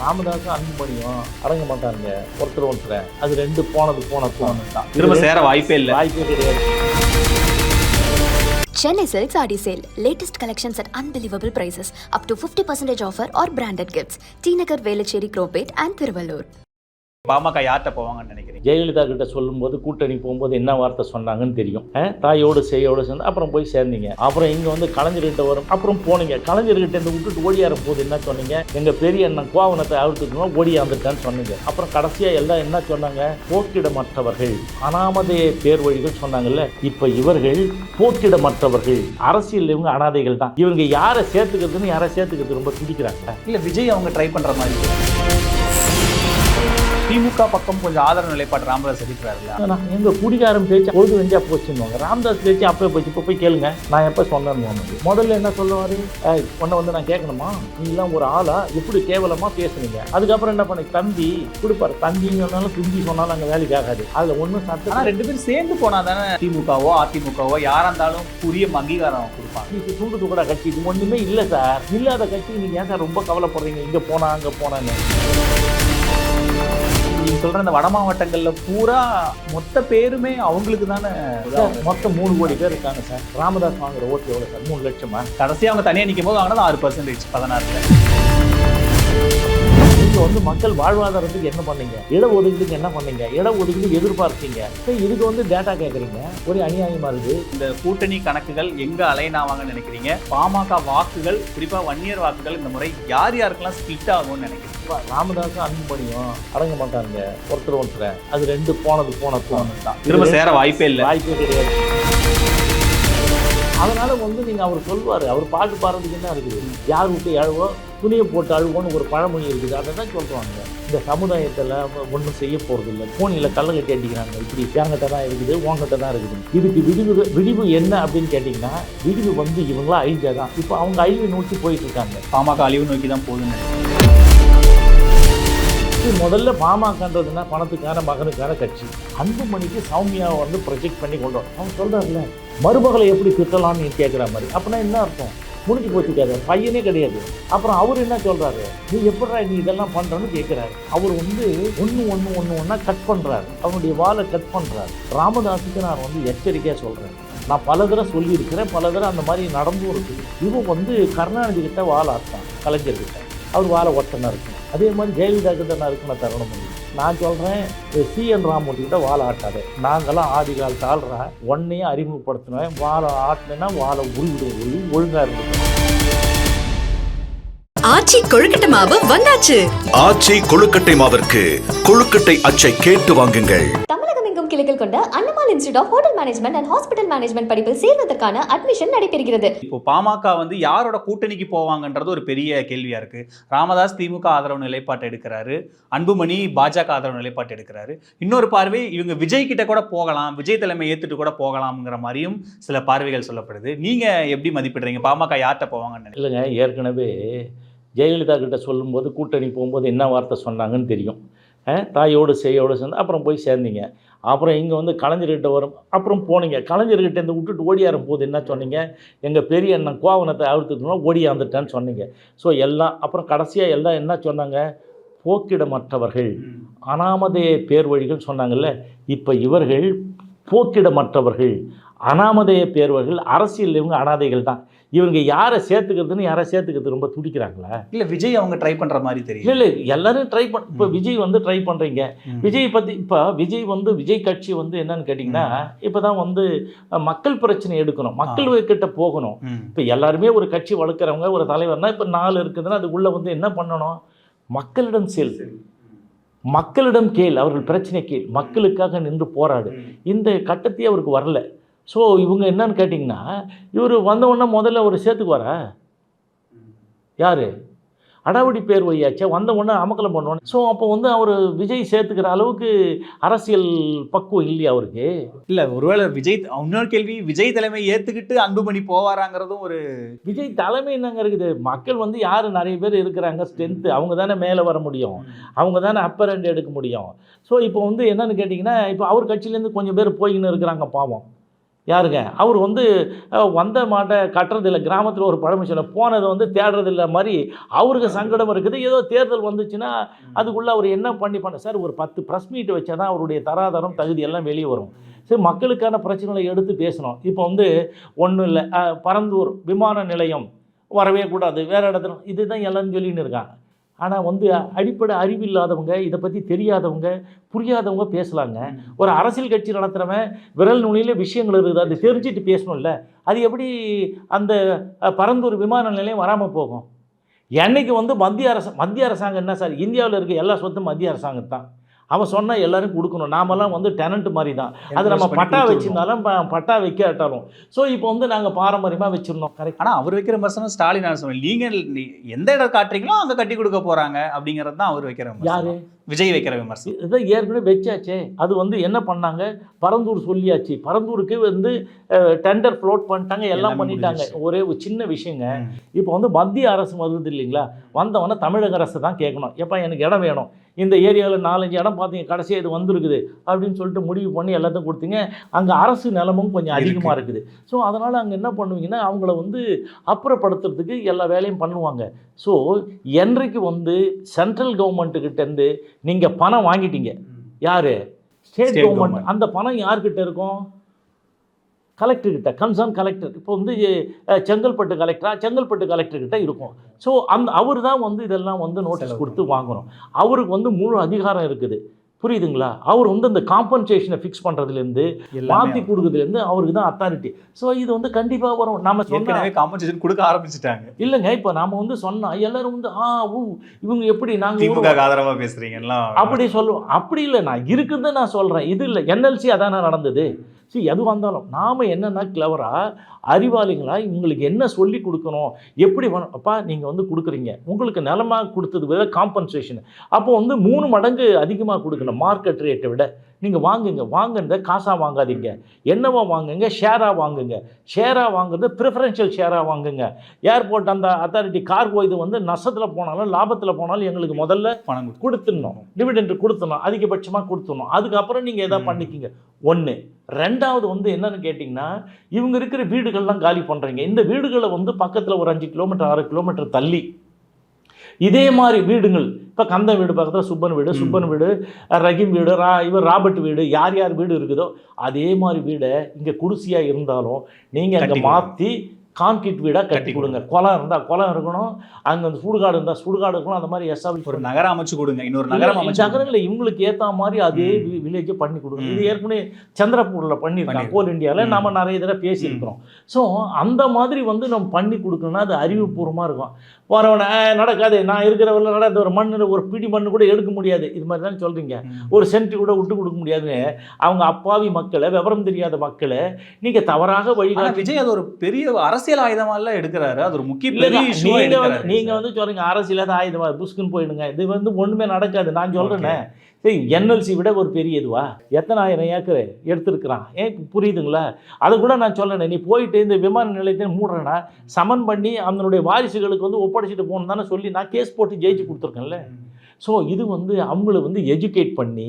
ராமதாஸும் அன்புமணியும் அடங்க மாட்டாங்க ஒருத்தர் ஒருத்தர் அது ரெண்டு போனது போன போனது தான் திரும்ப சேர வாய்ப்பே இல்லை வாய்ப்பே கிடையாது Chennai Silks Adi Sale. Latest collections at unbelievable prices. Up to 50% offer or branded gifts. T Nagar, Velachery, Cropate and Thiruvallur. PMK யார்கிட்ட போவாங்கன்னு நினைக்கிறீங்க? ஜெயலலிதா கிட்ட சொல்லும்போது கூட்டணி போகும்போது என்ன வார்த்தை சொன்னாங்கன்னு தெரியும். தாயோடு செய்யோடு சேர்ந்து அப்புறம் போய் சேர்ந்தீங்க. அப்புறம் இங்கே வந்து கலைஞர்கிட்ட வரும் அப்புறம் போனீங்க. கலைஞர்கிட்ட இருந்து விட்டுட்டு ஓடியார போது என்ன சொன்னீங்க? எங்கள் பெரிய அண்ணன் கோவணத்தை அழுத்துக்கணும் ஓடியாந்துட்டான்னு சொன்னீங்க. அப்புறம் கடைசியாக எல்லாம் என்ன சொன்னாங்க? போக்கிடமற்றவர்கள். அனாமதேய பேர் வழிகள் சொன்னாங்கல்ல. இப்போ இவர்கள் போக்கிடமற்றவர்கள். அரசியல் இவங்க அனாதைகள் தான். இவங்க யாரை சேர்த்துக்கிறதுன்னு யாரை சேர்த்துக்கிறது ரொம்ப துடிக்கிறாங்க. இல்ல விஜய் அவங்க ட்ரை பண்ற மாதிரி திமுக பக்கம் கொஞ்சம் ஆதரவு நிலைப்பாடு ராமதாஸ் எடுக்கிறாருல்ல. எங்க குடிகாரம் பேச்சு பொழுது வெஞ்சா போச்சுன்னு ராமதாஸ் பேச்சு அப்பவே போச்சு. இப்போ போய் கேளுங்க. நான் எப்போ சொன்னேன்னு முதல்ல என்ன சொல்லுவாரு? "ஏய், உன்னை வந்து நான் கேட்கணுமா நீ எல்லாம் ஒரு ஆளா? எப்படி கேவலமா பேசுனீங்க? அதுக்கப்புறம் என்ன பண்ணி? தம்பி கொடுப்பாரு. தம்பின்னு சொன்னாலும் தும்பி சொன்னாலும் அங்கே வேலைக்கு ஆகாது. அதில் ஒன்றும் சட்டம் ரெண்டு பேரும் சேர்ந்து போனா தானே திமுகவோ அதிமுகவோ யாரா இருந்தாலும் உரிய அங்கீகாரம் கொடுப்பாங்க. இது துண்டு துக்கடா கட்சி. இது ஒன்றுமே இல்லை சார். இல்லாத கட்சி நீங்கள் ஏன் சார் ரொம்ப கவலைப்படுறீங்க? இங்கே போனா அங்கே போனான்னு. சொல்ற இந்த வட மாவட்டங்கள்ல பூரா மொத்த பேருமே அவங்களுக்கு தானே சார். மொத்தம் மூணு கோடி பேர் இருக்காங்க சார். ராமதாஸ் வாங்குற ஓட்டு எவ்வளோ சார்? மூணு லட்சமா? கடைசியா அவங்க தனியா நிக்கும் போது வாங்கினது ஆறு பர்சன்டேஜ் பதினாறுல. நீங்க வந்து மக்கள் வாழ்வாதாரத்துக்கு என்ன பண்ணீங்க? இட ஒதுக்கீடுக்கு என்ன பண்ணீங்க? இட ஒதுக்கீடு எதிர்பார்த்தீங்க. இப்ப இதுக்கு வந்து டேட்டா கேட்குறீங்க ஒரு அநியாயமா இருக்கு இந்த கூட்டணி கணக்குகள் எங்க அலைன் ஆவாங்கன்னு நினைக்கிறீங்க? பாமக வாக்குகள் குறிப்பா வன்னியர் வாக்குகள் இந்த முறை யார் யாருக்கெல்லாம் ஸ்பிளிட் ஆகும்னு நினைக்கிறீங்க? இப்ப ராமதாஸும் அன்புமணியும் அடங்க மாட்டாங்க ஒருத்தர் ஒருத்தர். அது ரெண்டு போனது போன போனது தான் திரும்ப சேர வாய்ப்பே இல்லை. வாய்ப்பே கிடையாது. அதனால் வந்து நீங்கள் அவர் சொல்வார். அவர் பாட்டு பாடுறதுக்கு என்ன இருக்குது? யார் விட்டு அழுவோ துணியை போட்டு அழுவோன்னு ஒரு பழமொழி இருக்குது. அதை தான் சொல்கிறாங்க இந்த சமுதாயத்தில் ஒன்றும் செய்ய போறது இல்லை போனியில் கள்ள கட்டி அடிக்கிறாங்க இப்படி என்கிட்ட தான் இருக்குது உங்ககிட்ட தான் இருக்குது. இதுக்கு விடிவு விடிவு என்ன அப்படின்னு கேட்டிங்கன்னா விடிவு வந்து இவங்களா அழிஞ்சாதான் இப்போ அவங்க அழிவை நோக்கி போயிட்டு இருக்காங்க. பாமக அழிவு நோக்கி தான் போகுதுன்னு நினைக்கிறேன் முதல்ல பாமகன்றதுன்னா பணத்துக்கான மகனுக்கான கட்சி. அன்புமணிக்கு சௌமியாவை வந்து ப்ரொஜெக்ட் பண்ணி கொண்டு வரும் அவன் சொல்கிறாருல மருமகளை எப்படி திட்டலாம்னு நீ கேட்குற மாதிரி. அப்படின்னா என்ன அர்த்தம்? முடிஞ்சு போச்சு கதை பையனே கிடையாது. அப்புறம் அவர் என்ன சொல்கிறாரு நீ எப்படா நீ இதெல்லாம் பண்ணுறன்னு கேட்குறாரு அவர் வந்து ஒன்று ஒன்று ஒன்று ஒன்றா கட் பண்ணுறாரு அவனுடைய வாழை கட் பண்ணுறாரு ராமதாஸுக்கு நான் வந்து எச்சரிக்கையாக சொல்கிறேன் நான் பல தடவை சொல்லியிருக்கிறேன். பல தடவை அந்த மாதிரி நடந்தும் இருக்குது இவன் வந்து கருணாநிதி கிட்ட வாழை அர்த்தம் கலைஞர்கிட்ட. அவர் வாழை ஒட்டனா இருக்கும் அதே மாதிரி ஜெயலலிதா கிட்ட நான் இருக்கிற தருணம் இல்லை நான் சொல்கிறேன் சி என் ராமூர்த்தி கிட்ட வாழை ஆட்டாது. நாங்களாம் ஆதி காலத்து ஆள்றா. ஒன்னையும் அறிமுகப்படுத்தினேன் வாழை ஆட்டினேன்னா வாழை உருவிடும் உருவி ஒழுங்காக இருந்துக்கும் ஆச்சி கொழுக்கட்டை மாவு வந்தாச்சு. ஆச்சி கொழுக்கட்டை மாவிற்கு கொழுக்கட்டை அச்சை கேட்டு வாங்குங்கள். கிளைகள் கொண்ட Annamal institute of hotel management and hospital management படிப்பில் சேர்வதற்கான அட்மிஷன் நடைபெறுகிறது. இப்போ பாமக வந்து யாரோட கூட்டணிக்கு போவாங்கன்றது ஒரு பெரிய கேள்வியா இருக்கு. ராமதாஸ் திமுக ஆதரவு நிலைப்பாட்டை எடுக்கிறாரு. அன்புமணி பாஜக ஆதரவு நிலைப்பாட்டை எடுக்கிறாரு. இன்னொரு பார்வை இவங்க விஜய் கிட்ட கூட போகலாம் விஜய் தலைமை ஏத்துட்டு கூட போகலாம்ங்கிற மாதிரியும் சில பார்வைகள் சொல்லப்படுது. நீங்க எப்படி மதிப்பிடுறீங்க? பாமக யார்கிட்ட போவாங்கன்னு? இல்லைங்க ஏற்கனவே ஜெயலலிதா கிட்ட சொல்லும்போது கூட்டணி போகும்போது என்ன வார்த்தை சொன்னாங்கன்னு தெரியும். தாயோடு செய்யோடு சேர்ந்து அப்புறம் போய் சேர்ந்தீங்க. அப்புறம் இங்கே வந்து கலைஞர்கிட்ட வரும். அப்புறம் போனீங்க. கலைஞர்கிட்ட இருந்து விட்டுட்டு ஓடியார போது என்ன சொன்னீங்க? எங்கள் பெரிய அண்ணன் கோவணத்தை அழுத்துக்கணும் ஓடியாந்துட்டேன்னு சொன்னீங்க. ஸோ எல்லாம் அப்புறம் கடைசியாக எல்லாம் என்ன சொன்னாங்க? போக்கிடமற்றவர்கள். அனாமதேய பேர் வழிகள் சொன்னாங்கல்ல. இப்போ இவர்கள் போக்கிடமற்றவர்கள். அனாமதேய பேர்வர்கள் அரசியல் இவங்க அனாதைகள் தான். இவங்க யாரை சேர்த்துக்கிறதுன்னு யாரை சேர்த்துக்கிறது ரொம்ப துடிக்கிறாங்களா? இல்ல விஜய் அவங்க ட்ரை பண்ற மாதிரி தெரியும் இல்லை எல்லாரும் ட்ரை பண்ண இப்போ. விஜய் வந்து ட்ரை பண்ணுறீங்க. விஜய் பற்றி இப்போ விஜய் வந்து விஜய் கட்சி வந்து என்னன்னு கேட்டிங்கன்னா இப்போ தான் வந்து மக்கள் பிரச்சனை எடுக்கணும். மக்கள் கிட்ட போகணும். இப்போ எல்லாருமே ஒரு கட்சி வளர்க்குறவங்க ஒரு தலைவர்னா இப்போ நாலு இருக்குதுன்னா அதுக்குள்ளே வந்து என்ன பண்ணணும்? மக்களிடம் செல். மக்களிடம் கேள் அவர்கள் பிரச்சனை கேள். மக்களுக்காக நின்று போராடு. இந்த கட்டத்தையே அவருக்கு வரல. ஸோ இவங்க என்னன்னு கேட்டிங்கன்னா இவர் வந்த உடனே முதல்ல ஒரு சேர்த்துக்குவாரா யார்? அடாவடி பேர் வையாச்சே வந்த உடனே அமக்கலம் பண்ணுவோம் ஸோ அப்போ வந்து அவர் விஜய் சேர்த்துக்கிற அளவுக்கு அரசியல் பக்குவம் இல்லையா அவருக்கு? இல்ல ஒருவேளை விஜய் இன்னொரு கேள்வி விஜய் தலைமை ஏத்துக்கிட்டு அன்புமணி போவாராங்கிறதும் ஒரு விஜய் தலைமை என்னங்க இருக்குது? மக்கள் வந்து யார்? நிறைய பேர் இருக்கிறாங்க ஸ்ட்ரென்த்து அவங்க தானே மேலே வர முடியும். அவங்க தானே அப்பர் ஹேண்ட் எடுக்க முடியும். ஸோ இப்போ வந்து என்னன்னு கேட்டிங்கன்னா இப்போ அவர் கட்சியிலேருந்து கொஞ்சம் பேர் போயின்னு இருக்கிறாங்க பாவம். யாருங்க? அவர் வந்து வந்த மாட்டை கட்டுறதில்ல கிராமத்தில் ஒரு பழமொழி போனதை வந்து தேடுறதில்ல மாதிரி அவருக்கு சங்கடம் இருக்குது. ஏதோ தேர்தல் வந்துச்சுன்னா அதுக்குள்ளே அவர் என்ன பண்ணி பண்ண சார் ஒரு பத்து ப்ரெஸ் மீட் வச்சா தான் அவருடைய தராதரம் தகுதி எல்லாம் வெளியே வரும். சரி மக்களுக்கான பிரச்சனைகளை எடுத்து பேசணும். இப்போ வந்து ஒன்றும் இல்லை. பரந்தூர் விமான நிலையம் வரவே கூடாது. வேறு இடத்துல இதுதான் எல்லாரும் சொல்லின்னு இருக்காங்க. ஆனால் வந்து அடிப்படை அறிவு இல்லாதவங்க இதை பற்றி தெரியாதவங்க புரியாதவங்க பேசலாங்க. ஒரு அரசியல் கட்சி நடத்துகிறவன் விரல் நுனியில் விஷயங்கள் இருக்குது அது தெரிஞ்சுட்டு பேசணும்ல. அது எப்படி அந்த பரந்தூர் விமான நிலையம் வராமல் போகும்? என்றைக்கு வந்து மத்திய அரசு மத்திய அரசாங்கம் என்ன சார்? இந்தியாவில் இருக்க எல்லா சொத்தும் மத்திய அரசாங்கம் தான் அவன் சொன்னால் எல்லாரும் கொடுக்கணும். நாமெல்லாம் வந்து டெனண்ட் மாதிரி தான் அது நம்ம பட்டா. வச்சிருந்தாலும் பட்டா வைக்காட்டாலும். ஸோ இப்போ வந்து நாங்கள் பாரம்பரியமாக வச்சுருந்தோம். கரெக்ட் ஆனா அவர் வைக்கிற விமர்சனம் ஸ்டாலின் நான் சொல்றேன் நீங்க நீ எந்த இடம் காட்டுறீங்களோ அங்க கட்டி கொடுக்க போறாங்க அப்படிங்கிறது தான் அவர் வைக்கிற யாரு? விஜய் வைக்கிற விமர்சனம். இதான் ஏற்கனவே வச்சாச்சே. அது வந்து என்ன பண்ணாங்க? பரந்தூர் சொல்லியாச்சு. பரந்தூருக்கு வந்து டெண்டர் ஃப்ளோட் பண்ணிட்டாங்க எல்லாம் பண்ணிட்டாங்க. ஒரே ஒரு சின்ன விஷயங்க. இப்போ வந்து மத்திய அரசு வருது இல்லைங்களா? வந்தவொடனே தமிழக அரசு தான் கேட்கணும். எப்போ எனக்கு இடம் வேணும். இந்த ஏரியாவில் நாலஞ்சு இடம் பார்த்தீங்க கடைசியாக இது வந்திருக்குது அப்படின்னு சொல்லிட்டு முடிவு பண்ணி எல்லாத்தையும் கொடுத்தீங்க. அங்கே அரசு நிலமும் கொஞ்சம் அதிகமாக இருக்குது. ஸோ அதனால் அங்கே என்ன பண்ணுவீங்கன்னா அவங்கள வந்து அப்புறப்படுத்துறதுக்கு எல்லா வேலையும் பண்ணுவாங்க. ஸோ என்றைக்கு வந்து சென்ட்ரல் கவர்மெண்ட்டுக்கிட்டேருந்து நீங்கள் பணம் வாங்கிட்டீங்க. யார்? State government. அந்த பணம் யார்கிட்ட இருக்கும்? கலெக்டர்கிட்ட கன்சர்ன் கலெக்டர் இப்போ வந்து செங்கல்பட்டு கலெக்டரா செங்கல்பட்டு கலெக்டர்கிட்ட இருக்கும். ஸோ அந்த அவர் தான் வந்து இதெல்லாம் வந்து நோட்டீஸ் கொடுத்து வாங்கணும். அவருக்கு வந்து முழு அதிகாரம் இருக்குது. புரியுதுங்களா? அவர் வந்து அந்த காம்பன்சேஷனை ஃபிக்ஸ் பண்ணுறதுலேருந்து மாற்றி கொடுக்குறதுலேருந்து அவருக்கு தான் அத்தாரிட்டி ஸோ இது வந்து கண்டிப்பாக வரும். நம்ம சொன்னா ஏற்கனவே காம்பன்சேஷன் கொடுக்க ஆரம்பிச்சிட்டாங்க. இல்லைங்க இப்போ நாம வந்து சொன்னால் எல்லாரும் வந்து ஆ ஊ இவங்க எப்படி நாங்கள் திமுக ஆதரவா பேசுறீங்க எல்லாம் அப்படி சொல்லுவோம். அப்படி இல்லை நான் இருக்குதுன்னு நான் சொல்கிறேன் இது இல்லை என்எல்சி அதானே நடந்தது. சரி எது வந்தாலும் நாம் என்னென்னா கிளவராக அறிவாளிங்களா இவங்களுக்கு என்ன சொல்லி கொடுக்கணும் எப்படி அப்பா நீங்கள் வந்து கொடுக்குறீங்க. உங்களுக்கு நிலமாக கொடுத்தது விட காம்பன்சேஷன் அப்போ வந்து மூணு மடங்கு அதிகமாக கொடுக்கணும் மார்க்கெட் ரேட்டை விட. நீங்கள் வாங்குங்க. வாங்குறத காசாக வாங்காதீங்க. என்னவா வாங்குங்க? ஷேராக வாங்குங்க. ஷேராக வாங்குறது ப்ரிஃபரன்ஷியல் ஷேராக வாங்குங்க. ஏர்போர்ட் அந்த அத்தாரிட்டி கார்கோ இது வந்து நஷ்டத்தில் போனாலும் லாபத்தில் போனாலும் எங்களுக்கு முதல்ல பணம் கொடுத்து கொடுத்துடணும். டிவிடெண்ட் கொடுத்துடணும். அதிகபட்சமாக கொடுத்துடணும். அதுக்கப்புறம் நீங்கள் எதாவது. பண்ணிக்கிங்க. ஒன்று ரெண்டாவது வந்து என்னன்னு கேட்டிங்கன்னா இவங்க இருக்கிற வீடுகள்லாம் காலி பண்ணுறீங்க இந்த வீடுகளை வந்து பக்கத்தில் ஒரு அஞ்சு கிலோமீட்டர் ஆறு கிலோமீட்டர் தள்ளி இதே மாதிரி வீடுகள் இப்போ கந்தன் வீடு பக்கத்தில் சுப்பன் வீடு. சுப்பன் வீடு ரஹீம் வீடு ரா இவர் ராபர்ட் வீடு யார் யார் வீடு இருக்குதோ அதே மாதிரி வீடை இங்கே குடிசையாக இருந்தாலும் நீங்கள் அங்கே. மாற்றி கான்கிரீட் வீடாக கட்டி கொடுங்க குளம் இருந்தால் குளம் இருக்கணும் அங்கே அந்த சுடுகாடு இருந்தால் சுடுகாடு இருக்கணும் அந்த மாதிரி எஸ்டாப்ளிஷ் ஒரு நகரம் அமைச்சு கொடுங்க இன்னொரு நகரம் அமைச்சு. நகரங்களில் இவங்களுக்கு ஏற்ற மாதிரி அதே. வில்லேஜை பண்ணி கொடுங்க. இது ஏற்கனவே சந்திரப்பூரில் பண்ணியிருக்காங்க பண்ணிருக்கோம். கோல் இந்தியாவில் ம். நாம நிறைய தடவை பேசியிருக்கிறோம் ஸோ அந்த மாதிரி வந்து நம்ம பண்ணி கொடுக்கணும்னா அது அறிவுபூர்வமாக இருக்கும் வரவன நடக்காது நான் இருக்கிறவரில் நடந்த ஒரு மண்ணு ஒரு பிடி மண்ணு கூட எடுக்க முடியாது இது மாதிரி தான் சொல்கிறீங்க. ஒரு சென்ட் கூட விட்டு கொடுக்க முடியாதுன்னு அவங்க அப்பாவி மக்களை விவரம் தெரியாத மக்களை நீங்கள் தவறாக வழிகாட்டி விஜய் அது ஒரு பெரிய அரசியல் ஆயுதமா எல்லாம் எடுக்கிறாரு. அது ஒரு முக்கிய நீங்க வந்து நீங்க வந்து சொல்றீங்க அரசியல் ஆயுதமா புஷ்குன்னு போயிடுங்க. இது வந்து ஒண்ணுமே நடக்காது. நான் சொல்றேனே. சரி என்எல்சி விட ஒரு பெரிய இதுவா? எத்தனை ஆயிரம் ஏக்கர் எடுத்திருக்கிறான்? ஏன் புரியுதுங்களா? அதை கூட நான் சொல்றேனே நீ போயிட்டு இந்த விமான நிலையத்தை மூடுறேன்னா சமன் பண்ணி அவனுடைய வாரிசுகளுக்கு வந்து ஒப்படைச்சிட்டு போகணும் தானே சொல்லி நான் கேஸ் போட்டு ஜெயிச்சு கொடுத்துருக்கேன்ல. ஸோ இது வந்து அவங்கள வந்து எஜுகேட் பண்ணி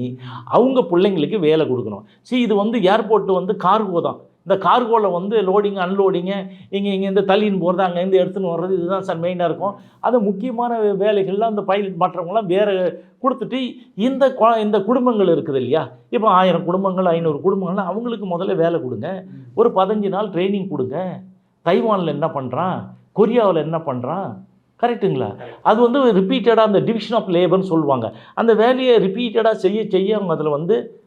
அவங்க பிள்ளைங்களுக்கு வேலை கொடுக்கணும். சரி இது வந்து ஏர்போர்ட் வந்து கார்கோ தான். இந்த கார்கோவில் வந்து லோடிங் அன்லோடிங்கு இங்கே இங்கேருந்து தள்ளின்னு போகிறது அங்கேருந்து எடுத்துன்னு வர்றது இதுதான் சார் மெயினாக இருக்கும். அது முக்கியமான வே- வேலைகள்லாம் அந்த பைலட் மற்றவங்களாம் வேறு கொடுத்துட்டு இந்த கொ- இந்த குடும்பங்கள் இருக்குது இல்லையா? இப்போ ஆயிரம் குடும்பங்கள் ஐநூறு குடும்பங்கள்லாம் அவங்களுக்கு முதல்ல வேலை கொடுங்க. ஒரு பதினஞ்சு நாள் ட்ரைனிங் கொடுங்க. தைவானில் என்ன பண்ணுறான் கொரியாவில் என்ன பண்ணுறான் கரெக்ட்டுங்களா? அது வந்து ரிப்பீட்டடாக அந்த டிவிஷன் ஆஃப் லேபர்னு சொல்லுவாங்க. அந்த வேலையை ரிப்பீட்டடாக செய்ய செய்ய அவங்க அதில் வந்து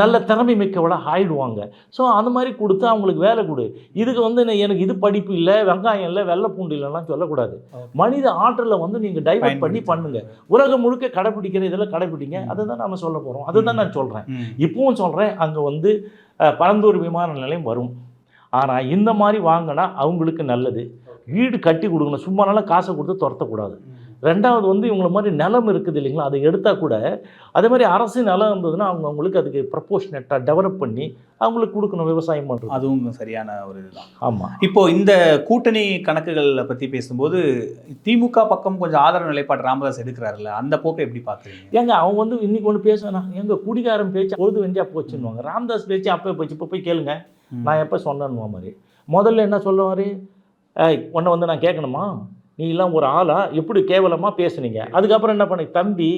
நல்ல திறமை மிக்கவளாக ஆயிடுவாங்க. ஸோ அந்த மாதிரி கொடுத்து அவங்களுக்கு வேலை கொடு. இதுக்கு வந்து எனக்கு இது படிப்பு இல்லை வெங்காயம் இல்லை வெள்ளை பூண்டு இல்லைலாம் சொல்லக்கூடாது. மனித ஆற்றலை வந்து நீங்கள் டைவர்ட் பண்ணி பண்ணுங்க. உலகம் முழுக்க கடைப்பிடிக்கிற இதெல்லாம் கடைப்பிடிங்க. அதை தான் நம்ம சொல்ல போகிறோம் அதுதான் நான் சொல்கிறேன். இப்பவும் சொல்கிறேன் அங்கே வந்து பரந்தூர் விமான நிலையம் வரும். ஆனால் இந்த மாதிரி வாங்கினா அவங்களுக்கு நல்லது. வீடு கட்டி கொடுக்கணும். சும்மா நாளாக காசை கொடுத்து துரத்தக்கூடாது. ரெண்டாவது வந்து இவங்கள மாதிரி நிலம் இருக்குது இல்லைங்களா அதை எடுத்தால் கூட அதே மாதிரி அரசு நிலம் இருந்ததுன்னா அவங்க அவங்களுக்கு அதுக்கு ப்ரப்போர்ஷனேட்டாக டெவலப் பண்ணி அவங்களுக்கு கொடுக்கணும் விவசாயம் பண்ணுறது அதுவும் சரியான ஒரு இதுதான். ஆமாம் இப்போ இந்த கூட்டணி கணக்குகளை பத்தி பேசும்போது திமுக பக்கம் கொஞ்சம் ஆதரவு நிலைப்பாடு ராமதாஸ் எடுக்கிறாருல்ல அந்த போக்கை எப்படி பாக்குறீங்க ஏங்க அவன் வந்து இன்னைக்கு ஒன்று பேசுனா எங்க குடிகாரன் பேச்சு பொழுது வெஞ்சா போச்சுன்னுவாங்க. ராமதாஸ் பேச்சு அப்போ போச்சு. இப்போ போய் கேளுங்க. நான் எப்போ சொன்னேன்னு மாதிரி முதல்ல என்ன சொல்லுவார்? ஏய் உன்னை வந்து நான் கேட்கணுமா? நீ எல்லாம் ஒரு ஆளா? எப்படி கேவலமாக பேசுனீங்க? அதுக்கப்புறம் என்ன பண்ணி தம்பி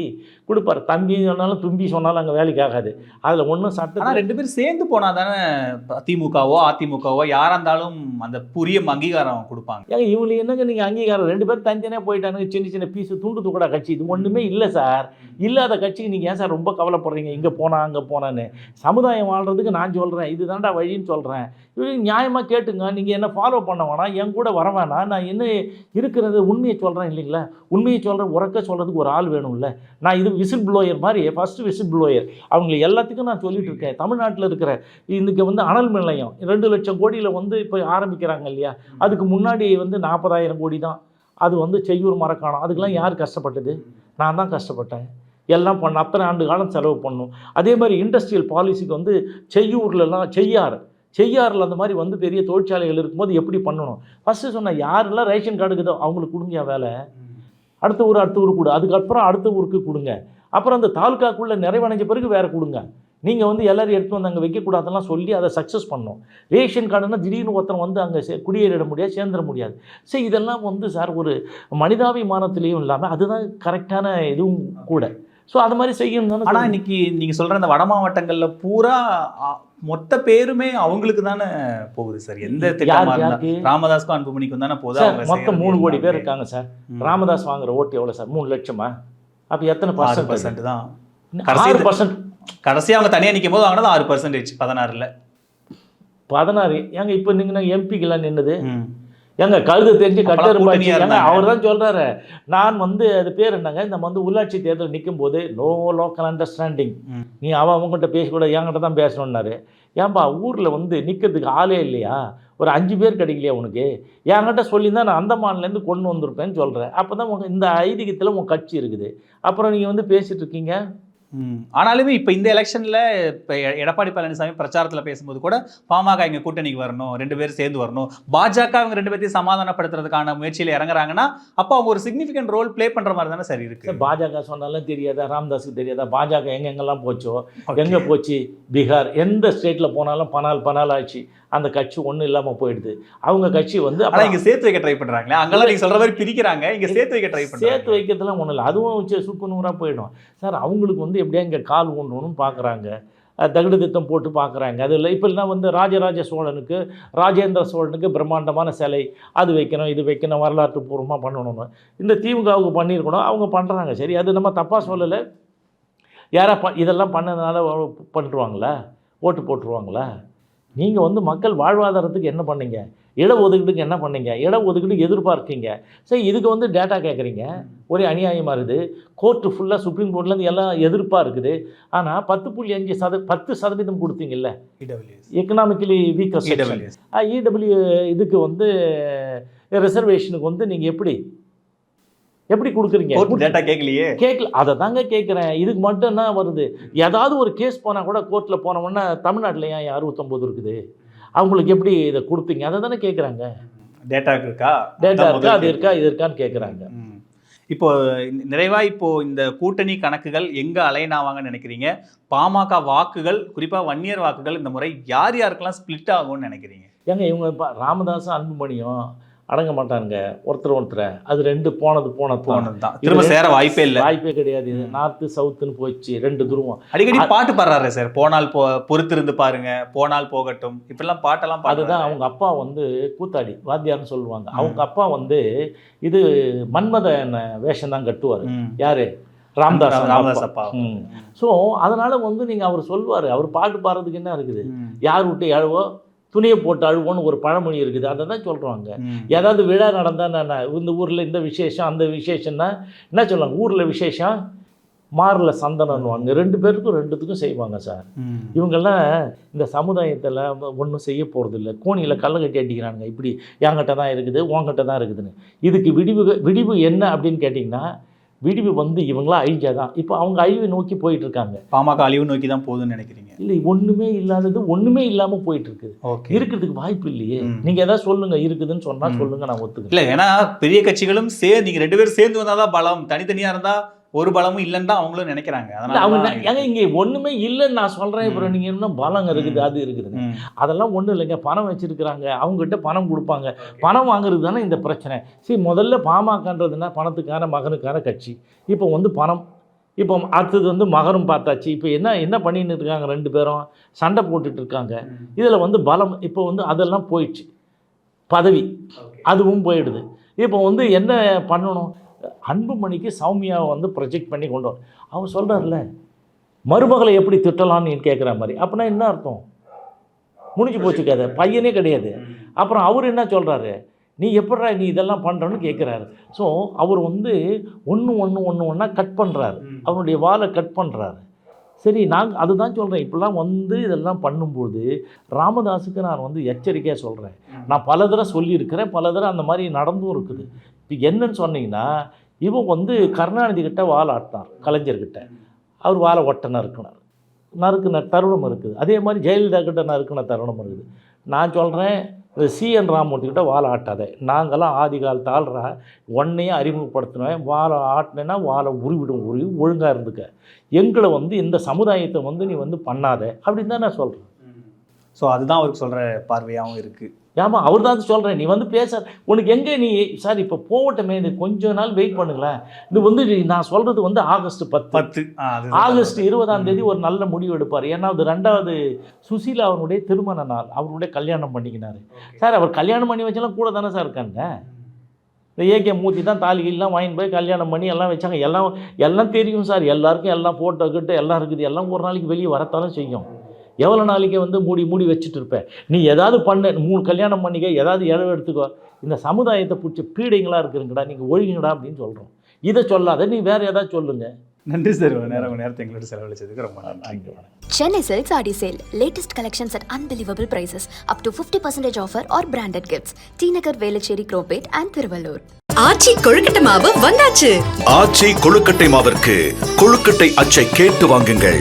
கொடுப்பாரு. தம்பி சொன்னாலும் தும்பி சொன்னாலும் அங்கே வேலைக்கு ஆகாது. அதில் ஒன்றும் ஆனா சட்ட ரெண்டு பேரும் சேர்ந்து போனா தானே திமுகவோ அதிமுகவோ யாரா இருந்தாலும் அந்த புரிய அங்கீகாரம் கொடுப்பாங்க. ஏங்க இவங்களுக்கு என்னங்க நீங்கள் அங்கீகாரம்? ரெண்டு பேரும் தனித்தனியாக போயிட்டானுங்க. சின்ன சின்ன பீஸு துண்டு துக்கடா கட்சி. இது ஒன்றுமே இல்லை சார். இல்லாத கட்சிக்கு நீங்கள் ஏன் சார் ரொம்ப கவலைப்படுறீங்க? இங்கே போனா அங்கே போனான்னு. சமுதாயம் வாழ்கிறதுக்கு நான் சொல்கிறேன் இதுதான்டா வழின்னு சொல்கிறேன் நியாயமாக கேட்டுங்க. நீங்கள் என்ன ஃபாலோ பண்ண வேணாம். என் கூட வர வேணாம். நான் என்ன சொல்கிறது உண்மையை சொல்கிறேன் இல்லைங்களா? உண்மையை சொல்கிறேன் உறக்க சொல்கிறதுக்கு ஒரு ஆள் வேணும்ல. நான் இது விசில் ப்ளோயர் மாதிரி ஃபஸ்ட்டு விசில் ப்ளோயர் அவங்க எல்லாத்துக்கும் நான் சொல்லிட்டு இருக்கேன். தமிழ்நாட்டில் இருக்கிற இதுக்கு வந்து அனல் நிலையம் ரெண்டு லட்சம் கோடியில் வந்து இப்போ ஆரம்பிக்கிறாங்க இல்லையா? அதுக்கு முன்னாடி வந்து நாற்பதாயிரம் கோடி தான். அது வந்து செய்யூர் மரக்காணம். அதுக்கெல்லாம் யார் கஷ்டப்பட்டது? நான் தான் கஷ்டப்பட்டேன். எல்லாம் பண்ண அத்தனை ஆண்டு காலம் செலவு பண்ணும். அதே மாதிரி இண்டஸ்ட்ரியல் பாலிசிக்கு வந்து செய்யூர்லலாம் செய்யார். செய்யாறில் அந்த மாதிரி வந்து பெரிய தொழிற்சாலைகள் இருக்கும்போது எப்படி பண்ணணும்? ஃபஸ்ட்டு சொன்ன யாரெல்லாம் ரேஷன் கார்டு இருக்குதோ அவங்களுக்கு கொடுங்க வேலை. அடுத்த ஊர் அடுத்த ஊர் கொடு. அதுக்கப்புறம் அடுத்த ஊருக்கு கொடுங்க. அப்புறம் அந்த தாலுக்காக்குள்ளே நிறைவடைஞ்ச பிறகு வேறு கொடுங்க. நீங்கள் வந்து எல்லாரும் எடுத்து வந்து அங்கே வைக்கக்கூடாதெல்லாம் சொல்லி அதை சக்ஸஸ் பண்ணணும். ரேஷன் கார்டுனா திடீர்னு ஒருத்தன் வந்து அங்கே சே குடியேறிட முடியாது சேர்ந்துட முடியாது. சரி இதெல்லாம் வந்து சார் ஒரு மனிதாபிமானத்திலையும் இல்லாமல் அதுதான் கரெக்டான இதுவும் கூட. ஸோ அது மாதிரி செய்யணும் ஆனா தானே இன்னைக்கு நீங்க சொல்ற அந்த வட மாவட்டங்கள்ல பூரா மொத்த பேருமே அவங்களுக்கு தானே போகுது சார்? எந்த ராமதாஸ்க்கும் அன்புமணிக்கும் தானே போகுது மொத்தம் மூணு கோடி பேர். இருக்காங்க சார். ராமதாஸ் வாங்குற ஓட்டு எவ்வளோ சார்? மூணு லட்சமா? அப்போ எத்தனை பர்சன்ட் பர்சன்ட் தான். ஆறு கடைசி பர்சன்ட் கடைசியா அவங்க தனியா நிக்கும் போது வாங்கினது ஆறு பர்சன்டேஜ் பதினாறுல. பதினாறு. ஏங்க இப்போ நீங்கள் எம்பிக்கெல்லாம் நின்னுது. ம். ஏங்க கழுது தெரிஞ்சு கட்டெரும்பாச்சு ஏங்க. அவர் தான் சொல்கிறாரு நான் வந்து அது பேர் என்னங்க? இந்த வந்து உள்ளாட்சி தேர்தல் நிற்கும் போது நோ லோக்கல் அண்டர்ஸ்டாண்டிங். நீ அவன் அவங்ககிட்ட பேசக்கூடாது என்கிட்ட தான் பேசணுன்னாரு ஏன்பா ஊரில் வந்து நிற்கிறதுக்கு ஆளே இல்லையா? ஒரு அஞ்சு பேர் கிடைக்கலையா உனக்கு? என்கிட்ட சொல்லியிருந்தா நான் அந்தமான்லேருந்து கொண்டு வந்திருப்பேன்னு சொல்கிறேன் அப்போ தான் உங்க இந்த ஐதீகத்தில் உங்கள் கட்சி இருக்குது. அப்புறம் நீங்கள் வந்து பேசிட்டு இருக்கீங்க. ஆனாலுமே இப்ப இந்த எலெக்ஷன்ல இப்ப எடப்பாடி பழனிசாமி பிரச்சாரத்துல பேசும்போது கூட பாமக இங்க கூட்டணிக்கு வரணும் ரெண்டு பேரும் சேர்ந்து வரணும். பாஜக அவங்க ரெண்டு பேர்த்தையும் சமாதானப்படுத்துறதுக்கான முயற்சியில இறங்குறாங்கன்னா அப்போ அவங்க ஒரு சிக்னிஃபிகன்ட் ரோல் ப்ளே பண்ற மாதிரி தானே சார் இருக்கு. பாஜக சொன்னாலும் தெரியாதா ராம்தாஸுக்கு தெரியாதா பாஜக எங்கெங்கெல்லாம் போச்சோ. எங்கே போச்சு? பீகார் எந்த ஸ்டேட்டில் போனாலும் பனால் பனால் ஆச்சு. அந்த கட்சி ஒன்றும் இல்லாமல் போயிடுது. அவங்க கட்சி வந்து ஆனா அப்புறம் இங்க சேர்த்து வைக்க ட்ரை பண்றாங்களே? அங்கெல்லாம் நீங்க சொல்ற மாதிரி பிரிக்கிறாங்க. இங்க சேர்த்து வைக்க ட்ரை சேர்த்து பண்றாங்க வைக்கிறதுலாம் ஒன்றும் இல்லை. அதுவும் வச்சு சுக்கு நூறாக போயிடும். சார் அவங்களுக்கு வந்து எப்படியா இங்கே கால் ஊன்றணும்னு பார்க்குறாங்க தகுடு திட்டம் போட்டு பார்க்குறாங்க அது இல்லை இப்போல்லாம் வந்து ராஜராஜ சோழனுக்கு ராஜேந்திர சோழனுக்கு பிரம்மாண்டமான சிலை அது வைக்கணும் இது வைக்கணும் வரலாற்று பூர்வமாக பண்ணணும்னு. இந்த திமுகவுக்கு பண்ணியிருக்கணும். அவங்க பண்ணுறாங்க சரி அது நம்ம தப்பாக சொல்லலை. யாரா ப இதெல்லாம் பண்ணதுனால பண்ணிட்டுருவாங்களா ஓட்டு போட்டுருவாங்களா? நீங்கள் வந்து மக்கள் வாழ்வாதாரத்துக்கு என்ன பண்ணீங்க? இட ஒதுக்கீடுக்கு என்ன பண்ணீங்க? இட ஒதுக்கீடு எதிர்பார்க்கீங்க. சரி இதுக்கு வந்து டேட்டா கேட்குறீங்க ஒரே அநியாயமாக இருக்குது. கோர்ட்டு ஃபுல்லாக சுப்ரீம் கோர்ட்லேருந்து எல்லாம் எதிர்ப்பாக இருக்குது. ஆனால் பத்து புள்ளி அஞ்சு சத பத்து சதவீதம் கொடுத்தீங்கல்ல? Economically EWS. இடபிள்யூ இதுக்கு வந்து ரிசர்வேஷனுக்கு வந்து நீங்கள் எப்படி எப்படி கொடுக்குறீங்க? டேட்டா கேட்கலையே கேட்கல அதை தாங்க கேட்குறேன் இதுக்கு மட்டும் என்ன வருது? ஏதாவது ஒரு கேஸ் போனால் கூட கோர்ட்டில் போனோம்னா தமிழ்நாட்டில் ஏன் அறுபத்தொம்போது இருக்குது? அவங்களுக்கு எப்படி இதை கொடுப்பீங்க அதை தானே கேட்குறாங்க டேட்டா இருக்கா? டேட்டா இருக்கா? அது. இருக்கா? இது இருக்கான்னு கேட்குறாங்க. இப்போ நிறைவா இப்போ இந்த கூட்டணி கணக்குகள் எங்க அலைன் ஆவாங்கன்னு நினைக்கிறீங்க? பாமக வாக்குகள் குறிப்பா வன்னியர் வாக்குகள் இந்த முறை யார் யாருக்கெல்லாம் ஸ்பிளிட் ஆகும்னு நினைக்கிறீங்க? ஏங்க இவங்க ராமதாஸும் அன்புமணியும் அடங்க மாட்டாங்க ஒருத்தர் ஒருத்தரை. அது ரெண்டு போனது போனது போனது போனதுதான் திரும்ப சேர வாய்ப்பே இல்லை. வாய்ப்பே கிடையாது. இது நார்த்து சவுத்துன்னு போயிடுச்சு. ரெண்டு துருவம். அடிக்கடி பாட்டு பாடுறாரு சார். போனால் போ பொறுத்திருந்து பாருங்க. போனால் போகட்டும். இப்படிலாம் பாட்டெல்லாம் அதுதான் அவங்க அப்பா வந்து கூத்தாடி வாத்தியார்னு சொல்லுவாங்க. அவங்க அப்பா வந்து இது மன்மத வேஷம் தான் கட்டுவார். யாரு? ராமதாஸ் ராமதாஸ் அப்பா. ஸோ அதனால வந்து நீங்க அவர் சொல்லுவார். அவர் பாட்டு பாடுறதுக்கு என்ன இருக்குது? யார் விட்டு அழுவோ துணியை போட்டு அழுவோன்னு ஒரு பழமொழி இருக்குது. அதை தான் சொல்கிறாங்க. ஏதாவது விழா நடந்தால் நான் இந்த ஊரில் இந்த விசேஷம் அந்த விசேஷம்னா என்ன சொல்லுவாங்க? ஊரில் விசேஷம் மாரில் சந்தனம்னுவாங்க ரெண்டு பேருக்கும் ரெண்டுத்துக்கும் செய்வாங்க சார். இவங்கெல்லாம் இந்த சமுதாயத்தில் ஒன்றும் செய்ய போகிறதில்ல கோணியில் கல்லை கட்டி அடிக்கிறாங்க இப்படி என்கிட்ட தான் இருக்குது உங்ககிட்ட தான் இருக்குதுன்னு. இதுக்கு விடிவு விடிவு என்ன அப்படின்னு கேட்டிங்கன்னா விடிவு வந்து இவங்களாம் அழிஞ்சாதான். இப்போ அவங்க அழிவை நோக்கி போயிட்டு இருக்காங்க பாமக அழிவு நோக்கி தான் போகுதுன்னு நினைக்கிறீங்க? இல்லை ஒன்றுமே இல்லாதது ஒன்றுமே இல்லாமல் போயிட்டு இருக்குது இருக்கிறதுக்கு வாய்ப்பு இல்லையே. நீங்கள் எதாவது சொல்லுங்கள் இருக்குதுன்னு சொன்னால் ம். சொல்லுங்கள் நான் ஒத்துக்கிறேன். இல்ல ஏன்னா பெரிய கட்சிகளும் சே நீங்க ரெண்டு பேரும் சேர்ந்து வந்தாதான் பலம். தனித்தனியா இருந்தா ஒரு பலமும் இல்லைன்னு தான் அவங்களும் நினைக்கிறாங்க. அதனால அவங்க ஏங்க இங்க ஒண்ணுமே இல்லைன்னு நான் சொல்றேன் அப்புறம் ம். நீங்க இன்னும் பலம் இருக்குது. அது இருக்குதுங்க ம். அதெல்லாம் ஒண்ணும் இல்லைங்க. பணம் வச்சிருக்கிறாங்க. அவங்க கிட்ட பணம் கொடுப்பாங்க. பணம் வாங்குறது தானே இந்த பிரச்சனை. சரி முதல்ல பாமகன்றதுன்னா பணத்துக்கான மகனுக்கான கட்சி. இப்போ வந்து பணம். இப்போ அடுத்தது வந்து மகனும் பார்த்தாச்சு. இப்போ என்ன என்ன பண்ணின்னு இருக்காங்க ரெண்டு பேரும்? சண்டை போட்டுட்டு இருக்காங்க. இதில் வந்து பலம் இப்போ வந்து அதெல்லாம் போயிடுச்சு. பதவி. அதுவும் போயிடுது. இப்போ வந்து என்ன பண்ணணும்? அன்புமணிக்கு சௌமியாவை வந்து ப்ரொஜெக்ட் பண்ணி கொண்டு வர அவர் சொல்கிறார்ல மருமகளை எப்படி திட்டலாம்னு கேட்குற மாதிரி. அப்படின்னா என்ன அர்த்தம்? முடிஞ்சு போச்சு கதை. பையனே கிடையாது. அப்புறம் அவர் என்ன சொல்கிறாரு நீ எப்படிடா நீ இதெல்லாம் பண்ணுறன்னு கேட்குறாரு ஸோ அவர் வந்து ஒன்று ஒன்று ஒன்று ஒன்றா கட் பண்ணுறாரு அவனுடைய வாலை கட் பண்ணுறாரு சரி நான் அதுதான் சொல்கிறேன் இப்படிலாம் வந்து இதெல்லாம் பண்ணும்போது ராமதாஸுக்கு நான் வந்து எச்சரிக்கையாக சொல்கிறேன் நான் பல தடவை சொல்லியிருக்கிறேன். பல தடவை அந்த மாதிரி நடந்தும் இருக்குது. இப்போ என்னன்னு சொன்னீங்கன்னா இவன் வந்து கருணாநிதி கிட்ட வாழை ஆட்டினார் கலைஞர்கிட்ட அவர் வாழை ஒட்ட நறுக்கினார். நறுக்குன தருணம் இருக்குது. அதே மாதிரி ஜெயலலிதா கிட்ட நறுக்குன தருணம் இருக்குது. நான் சொல்கிறேன் சி. என். ராமமூர்த்தி கிட்ட வாழை ஆட்டாதே. நாங்கள்லாம் ஆதி காலத்து ஆள்றா உன்னையும் அறிமுகப்படுத்தினேன் வாழை ஆட்டினேன்னா வாழை உருவிடும் உருவி ஒழுங்காக இருந்துக்க. எங்களை வந்து இந்த சமுதாயத்தை வந்து நீ வந்து பண்ணாத அப்படின்னு தான் நான் சொல்கிறேன் ஸோ அதுதான் அவருக்கு சொல்கிற பார்வையாகவும் இருக்குது ஏமா அவர் தான் சொல்கிறேன் நீ வந்து பேச உனக்கு எங்கே நீ சார் இப்போ போகட்டுமே இது கொஞ்ச நாள் வெயிட் பண்ணுங்களேன். இது வந்து நான் சொல்கிறது வந்து ஆகஸ்ட் பத்து. பத்து. ஆகஸ்ட் இருபதாம் தேதி ஒரு நல்ல முடிவு எடுப்பார். ஏன்னா அது ரெண்டாவது சுசீலா அவருடைய திருமண நாள். அவருடைய கல்யாணம் பண்ணிக்கினாரு. சார் அவர் கல்யாணம் பண்ணி வச்செல்லாம் கூட தானே சார் இருக்காங்க இந்த ஏகே மூர்த்தி தான் தாலிகள்லாம் வாங்கிட்டு போய் கல்யாணம் பண்ணி எல்லாம் வச்சாங்க. எல்லாம் எல்லாம் தெரியும் சார். எல்லாருக்கும் எல்லாம் ஃபோட்டோ கிட்ட எல்லாம் இருக்குது. எல்லாம் ஒரு நாளைக்கு வெளியே வரத்தாலும் செய்யும். எவ்வளோ நாளைக்கு வந்து மூடி மூடி வச்சுட்டு இருப்பேன் நீ ஏதாவது பண்ண மூணு கல்யாணம் பண்ணிக்க ஏதாவது இடம் எடுத்துக்கோ இந்த சமுதாயத்தை பிடிச்ச பீடைங்களா இருக்குங்கடா நீங்கள் ஒழுங்குங்கடா அப்படின்னு சொல்கிறோம் இதை சொல்லாத நீ வேறு ஏதாவது சொல்லுங்கள் நன்றி சார் நேரம் நேரத்தை எங்களோட செலவழிச்சதுக்கு ரொம்ப நன்றி Chennai Silks Adi Sale. Latest collections at unbelievable prices. Up to 50% offer or branded gifts. T Nagar, Velachery, Cropate and Thiruvallur. ஆச்சி கொழுக்கட்டை மாவு வந்தாச்சு ஆச்சி கொழுக்கட்டை மாவிற்கு கொழுக்கட்டை அச்சை கேட்டு வாங்குங்கள்